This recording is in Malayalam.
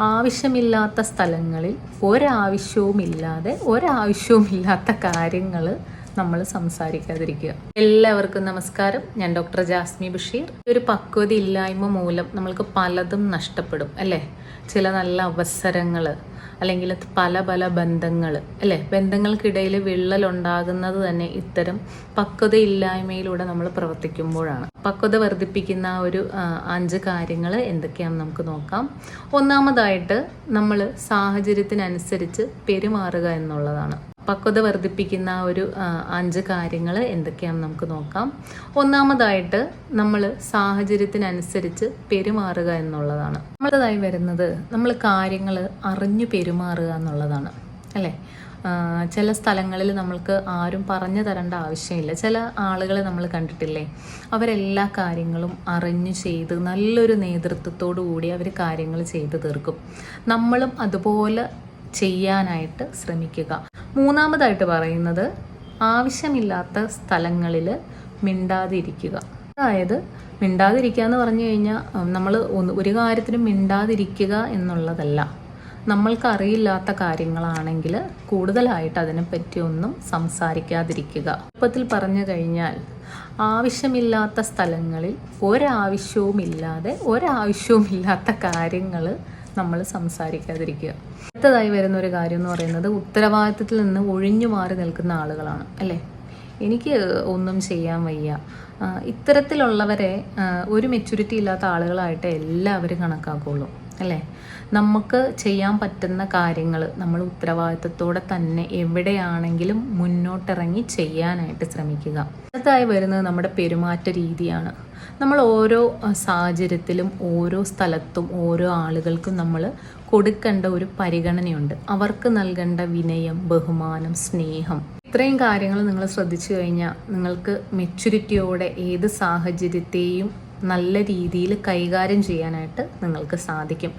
ആവശ്യമില്ലാത്ത സ്ഥലങ്ങളിൽ ഒരാവശ്യവുമില്ലാതെ ഒരാവശ്യവുമില്ലാത്ത കാര്യങ്ങൾ നമ്മൾ സംസാരിക്കാതിരിക്കുക. എല്ലാവർക്കും നമസ്കാരം. ഞാൻ ഡോക്ടർ ജാസ്മി ബഷീർ. ഒരു പക്വത ഇല്ലായ്മ മൂലം നമ്മൾക്ക് പലതും നഷ്ടപ്പെടും അല്ലേ? ചില നല്ല അവസരങ്ങൾ അല്ലെങ്കിൽ പല പല ബന്ധങ്ങൾ അല്ലേ? ബന്ധങ്ങൾക്കിടയിൽ വിള്ളലുണ്ടാകുന്നത് തന്നെ ഇത്തരം പക്വതയില്ലായ്മയിലൂടെ നമ്മൾ പ്രവർത്തിക്കുമ്പോഴാണ്. പക്വത വർദ്ധിപ്പിക്കുന്ന ഒരു അഞ്ച് കാര്യങ്ങൾ എന്തൊക്കെയാണെന്ന് നമുക്ക് നോക്കാം. ഒന്നാമതായിട്ട് നമ്മൾ സാഹചര്യത്തിനനുസരിച്ച് പെരുമാറുക എന്നുള്ളതാണ്. പക്വത വർദ്ധിപ്പിക്കുന്ന ഒരു അഞ്ച് കാര്യങ്ങൾ എന്തൊക്കെയാണെന്ന് നമുക്ക് നോക്കാം. ഒന്നാമതായിട്ട് നമ്മൾ സാഹചര്യത്തിനനുസരിച്ച് പെരുമാറുക എന്നുള്ളതാണ്. നമ്മളതായി വരുന്നത് നമ്മൾ കാര്യങ്ങൾ അറിഞ്ഞു പെരുമാറുക എന്നുള്ളതാണ് അല്ലേ? ചില സ്ഥലങ്ങളിൽ നമ്മൾക്ക് ആരും പറഞ്ഞു തരേണ്ട ആവശ്യമില്ല. ചില ആളുകളെ നമ്മൾ കണ്ടിട്ടില്ലേ? അവരെല്ലാ കാര്യങ്ങളും അറിഞ്ഞു ചെയ്ത് നല്ലൊരു നേതൃത്വത്തോടു കൂടി അവർ കാര്യങ്ങൾ ചെയ്തു തീർക്കും. നമ്മളും അതുപോലെ ചെയ്യാനായിട്ട് ശ്രമിക്കുക. മൂന്നാമതായിട്ട് പറയുന്നത് ആവശ്യമില്ലാത്ത സ്ഥലങ്ങളിൽ മിണ്ടാതിരിക്കുക. അതായത് മിണ്ടാതിരിക്കുക എന്ന് പറഞ്ഞു കഴിഞ്ഞാൽ നമ്മൾ ഒരു കാര്യത്തിനും മിണ്ടാതിരിക്കുക എന്നുള്ളതല്ല. നമ്മൾക്ക് അറിയില്ലാത്ത കാര്യങ്ങളാണെങ്കിൽ കൂടുതലായിട്ട് അതിനെപ്പറ്റി ഒന്നും സംസാരിക്കാതിരിക്കുക. എളുപ്പത്തിൽ പറഞ്ഞു കഴിഞ്ഞാൽ ആവശ്യമില്ലാത്ത സ്ഥലങ്ങളിൽ ഒരാവശ്യവും ഇല്ലാതെ ഒരാവശ്യവും ഇല്ലാത്ത കാര്യങ്ങൾ നമ്മൾ സംസാരിക്കാതിരിക്കുക. അടുത്തതായി വരുന്ന ഒരു കാര്യം എന്ന് പറയുന്നത് ഉത്തരവാദിത്തത്തിൽ നിന്ന് ഒഴിഞ്ഞു മാറി നിൽക്കുന്ന ആളുകളാണ് അല്ലേ? എനിക്ക് ഒന്നും ചെയ്യാൻ വയ്യ. ഇത്തരത്തിലുള്ളവരെ ഒരു മെച്യൂരിറ്റി ഇല്ലാത്ത ആളുകളായിട്ട് എല്ലാവരും കണക്കാക്കുള്ളൂ. അല്ലേ? നമുക്ക് ചെയ്യാൻ പറ്റുന്ന കാര്യങ്ങൾ നമ്മൾ ഉത്തരവാദിത്തത്തോടെ തന്നെ എവിടെയാണെങ്കിലും മുന്നോട്ടിറങ്ങി ചെയ്യാനായിട്ട് ശ്രമിക്കുക. അടുത്തായി വരുന്നത് നമ്മുടെ പെരുമാറ്റ രീതിയാണ്. നമ്മൾ ഓരോ സാഹചര്യത്തിലും ഓരോ സ്ഥലത്തും ഓരോ ആളുകൾക്കും നമ്മൾ കൊടുക്കേണ്ട ഒരു പരിഗണനയുണ്ട്. അവർക്ക് നൽകേണ്ട വിനയം ബഹുമാനം സ്നേഹം. ഇത്രയും കാര്യങ്ങൾ നിങ്ങൾ ശ്രദ്ധിച്ചു കഴിഞ്ഞാൽ നിങ്ങൾക്ക് മെച്യൂരിറ്റിയോടെ ഏത് സാഹചര്യത്തെയും നല്ല രീതിയിൽ കൈകാര്യം ചെയ്യാനായിട്ട് നിങ്ങൾക്ക് സാധിക്കും.